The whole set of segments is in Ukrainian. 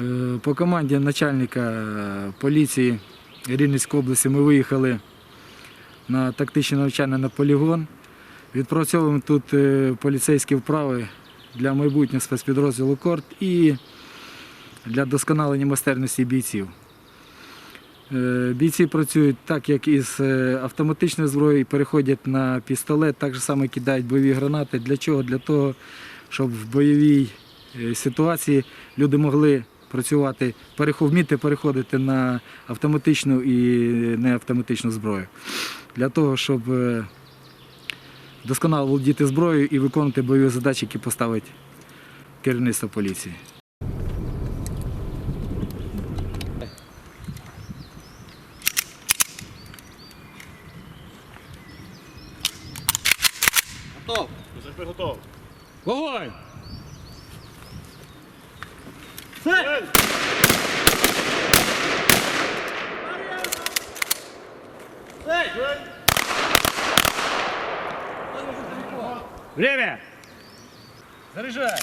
Е, По команді начальника поліції Рівненської області ми виїхали на тактичне навчання на полігон. Відпрацьовуємо тут е, поліцейські вправи для майбутнього спецпідрозділу КОРТ і для досконалення майстерності бійців. Е, Бійці працюють так, як із автоматичної зброї, переходять на пістолет, так само кидають бойові гранати. Для чого? Для того, щоб в бойовій ситуації люди могли працювати, вміти переходити на автоматичну і неавтоматичну зброю. Для того, щоб е, досконало володіти зброєю і виконувати бойові задачі, які поставить керівництво поліції. Готов. Готов. Вогонь! Время! Заряжай!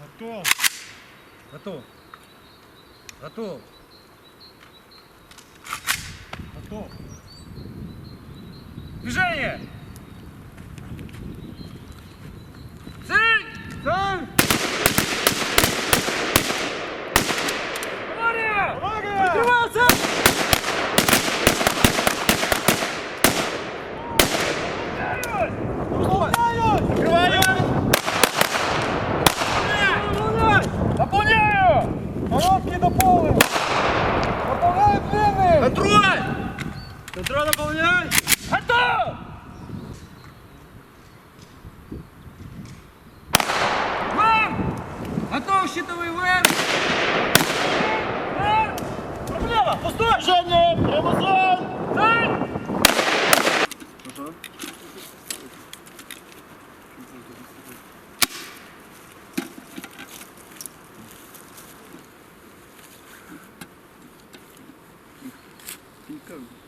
Готов. Готов. Готов. Готов. three, two, Щитовий верх. Проблема! Пустой! Женя! Прямозон! Ага. Никак. Ну